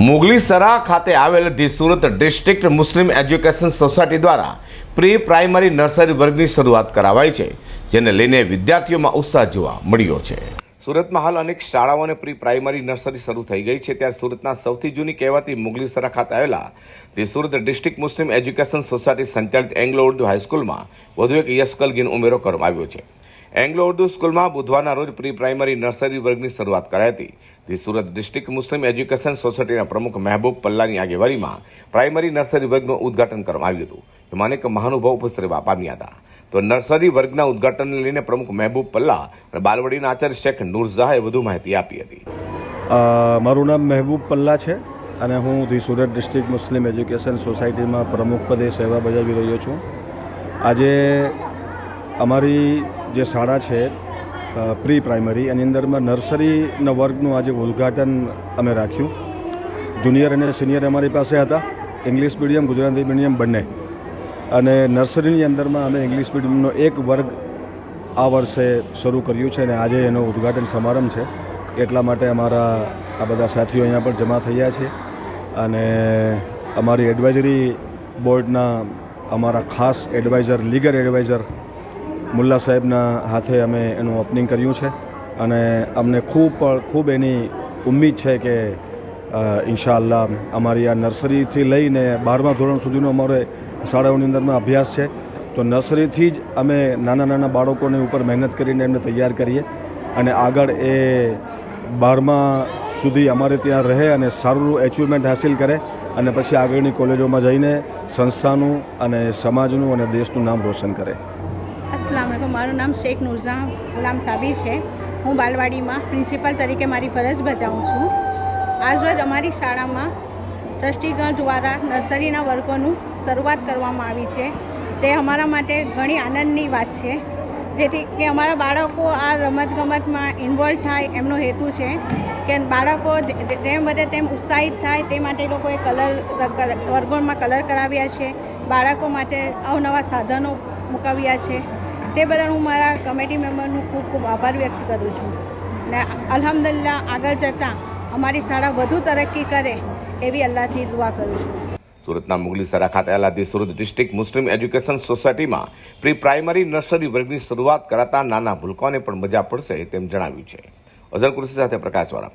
મુગલીસરા ખાતે આવેલ the Surat district Muslim education society દ્વારા પ્રી પ્રાઇમરી નર્સરી વર્ગની શરૂઆત કરાવાઈ છે, જેને લઈને વિદ્યાર્થીઓમાં ઉત્સાહ જોવા મળ્યો છે. સુરતમાં હાલ અનેક શાળાઓ અને પ્રી પ્રાઇમરી નર્સરી શરૂ થઈ ગઈ છે ત્યારે સુરતના સૌથી જૂની કહેવાતી મુગલીસરા ખાતે આવેલા the Surat district Muslim education society સંચાલિત એંગ્લો ઉર્દુ હાઈસ્કૂલમાં વધુ એક યશકલગીન ઉમેરો કરવામાં આવ્યો છે. એંગ્લો ઉર્દુ સ્કૂલમાં બુધવારના રોજ પ્રી પ્રાઇમરી નર્સરી વર્ગની શરૂઆત કરાઈ હતી. The Surat district Muslim education સોસાયટીના પ્રમુખ મહેબૂબ પલ્લાની આગેવાનીમાં પ્રાઇમરી નર્સરી વર્ગનું ઉદ્ઘાટન કરવામાં આવ્યું હતું. જેમાં અનેક મહાનુભાવ ઉપસ્થિત પામ્યા હતા. તો નર્સરી વર્ગના ઉદ્ઘાટનને લઈને પ્રમુખ મહેબૂબ પલ્લા અને બાલવડીના આચાર્ય શેખ નૂરઝાહે વધુ માહિતી આપી હતી. મારું નામ મહેબૂબ પલ્લા છે અને હું the Surat district Muslim education સોસાયટીમાં પ્રમુખ પદે સેવા બજાવી રહ્યો છું. આજે અમારી જે શાળા છે પ્રી પ્રાઇમરી, એની અંદરમાં નર્સરીના વર્ગનું આજે ઉદ્ઘાટન અમે રાખ્યું. જુનિયર અને સિનિયર અમારી પાસે હતા. ઇંગ્લિશ મીડિયમ, ગુજરાતી મીડિયમ બંને. અને નર્સરીની અંદરમાં અમે ઇંગ્લિશ મીડિયમનો એક વર્ગ આ વર્ષે શરૂ કર્યું છે અને આજે એનો ઉદ્ઘાટન સમારંભ છે. એટલા માટે અમારા આ બધા સાથીઓ અહીંયા પણ જમા થયા છે. અને અમારી એડવાઇઝરી બોર્ડના અમારા ખાસ એડવાઇઝર, લીગલ એડવાઇઝર મુલ્લા સાહેબના હાથે અમે એનું ઓપનિંગ કર્યું છે અને અમને ખૂબ ખૂબ એની ઉમ્મીદ છે કે અ, ઇન્શાઅલ્લાહ અમારી આ નર્સરીથી લઈને બારમા ધોરણ સુધીનો અમારે શાળાઓની અંદરમાં અભ્યાસ છે. તો નર્સરીથી જ અમે નાના નાના બાળકોને ઉપર મહેનત કરીને એમને તૈયાર કરીએ અને આગળ એ બારમા સુધી અમારે ત્યાં રહે અને સારું એચિવમેન્ટ હાસિલ કરે અને પછી આગળની કોલેજોમાં જઈને સંસ્થાનું અને સમાજનું અને દેશનું નામ રોશન કરે. અસલામ મારું નામ શેખ નુરઝા ગુલામ સાબી છે. હું બાલવાડીમાં પ્રિન્સિપાલ તરીકે મારી ફરજ બજાવું છું. આજરોજ અમારી શાળામાં ટ્રસ્ટીગણ દ્વારા નર્સરીના વર્ગોનું શરૂઆત કરવામાં આવી છે. તે અમારા માટે ઘણી આનંદની વાત છે. જેથી કે અમારા બાળકો આ રમતગમતમાં ઇન્વોલ્વ થાય એમનો હેતુ છે કે બાળકો જેમ વધે તેમ ઉત્સાહિત થાય તે માટે લોકોએ કલર, વર્ગોમાં કલર કરાવ્યા છે. બાળકો માટે અવનવા સાધનો મૂકાવ્યા છે. તે બદલ હું મારા કમિટી મેમ્બરનું ખૂબ ખૂબ આભાર વ્યક્ત કરું છું. ને અલ્હમ્દુલિલ્લાહ આગળ જતાં અમારી શાળા વધુ તરક્કી કરે એવી અલ્લાહથી દુઆ કરું છું. સુરતના મુગલીસરા ખાતે આલાદી સુરત ડિસ્ટ્રિક્ટ મુસ્લિમ એજ્યુકેશન સોસાયટીમાં પ્રી પ્રાઇમરી નર્સરી વર્ગની શરૂઆત કરાતા નાના ભૂલકાઓને પણ મજા પડશે તેમ જણાવ્યું છે. અઝર કુરશી સાથે પ્રકાશવાળા.